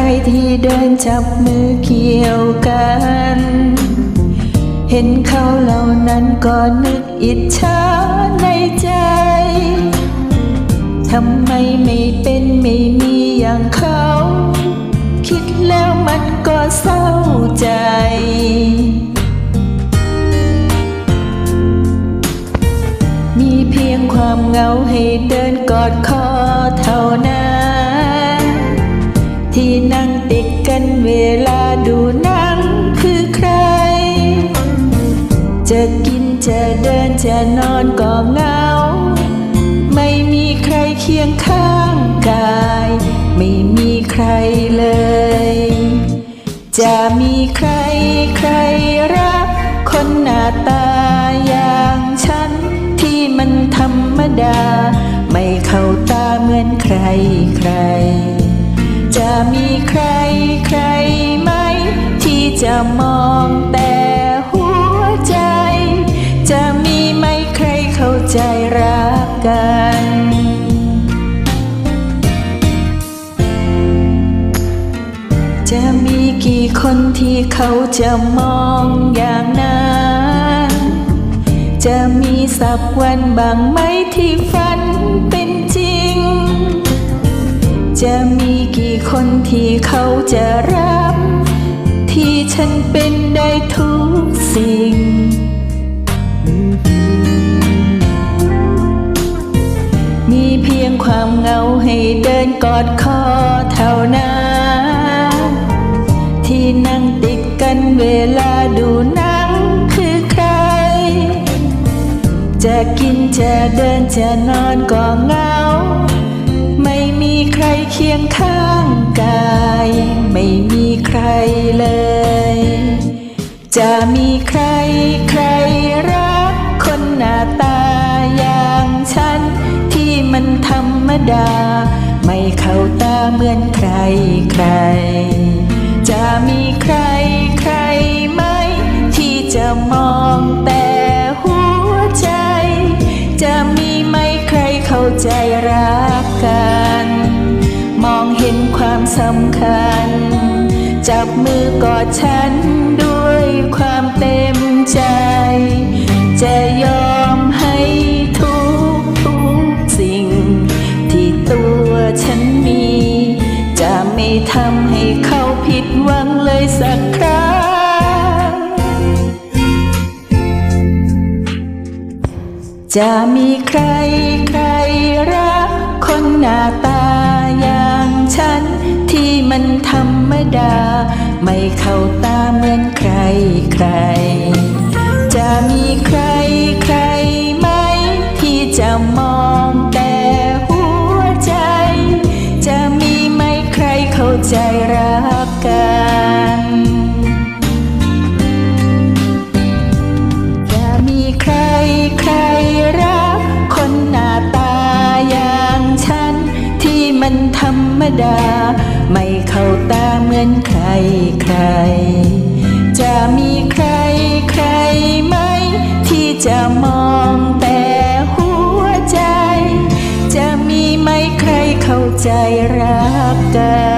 ใครที่เดินจับมือเกี่ยวกัน เห็นเขาเหล่านั้นก็นึกอิจฉาในใจ ทำไมไม่เป็นไม่มีอย่างเขา คิดแล้วมันก็เศร้าใจมีเพียงความเหงาให้เดินกอดคอ ดูนังคือใคร จะกินจะเดินจะนอนก็เหงา ไม่มีใครเคียงข้างกาย ไม่มีใครเลย จะมีใครใครรัก คนหน้าตาอย่างฉัน ที่มันธรรมดา ไม่เข้าตาเหมือนใครใคร จะมีใครใครไหม ที่จะมองแต่หัวใจ จะมีไหมใครเข้าใจรักกันจะมีกี่คนที่เขาจะมองอย่างนั้น จะมีสักวันบางไหมที่ฝันเป็น จะมีกี่คนที่เขาจะรับ ที่ฉันเป็นได้ทุกสิ่ง มีเพียงความเหงาให้เดินกอดคอเท่านั้น ที่นั่งติดกันเวลาดูหนังคือใคร จะกินจะเดินจะนอนก็เหงา เคียงข้างกาย ไม่มีใครเลย จะมีใครใครรัก คนหน้าตาอย่างฉัน ที่มันธรรมดา ไม่เข้าตาเหมือนใครใคร จะมีใครใครมที่ จับมือกอดฉันด้วยความเต็มใจ จะยอมให้ทุกทุกสิ่ง ที่ตัวฉันมี จะไม่ทำให้เขาผิดหวังเลยสักครั้งจะมีใครใครรักคนหน้าตาอย่างฉัน ที่มันธรรม ดา ไม่เข้าตาเหมือนใครใคร จะมีใครใครไหม ที่จะมองแต่หัวใจ จะมีไหมใครเข้าใจรักกันจะมีใครใครรักคนหน้าตาอย่างฉันที่มันธรรมดาไม่เข้า อนใครใคร จะมีใครใครไหม ที่จะมองแต่หัวใจ จะมีไหมใครเข้าใจรักกัน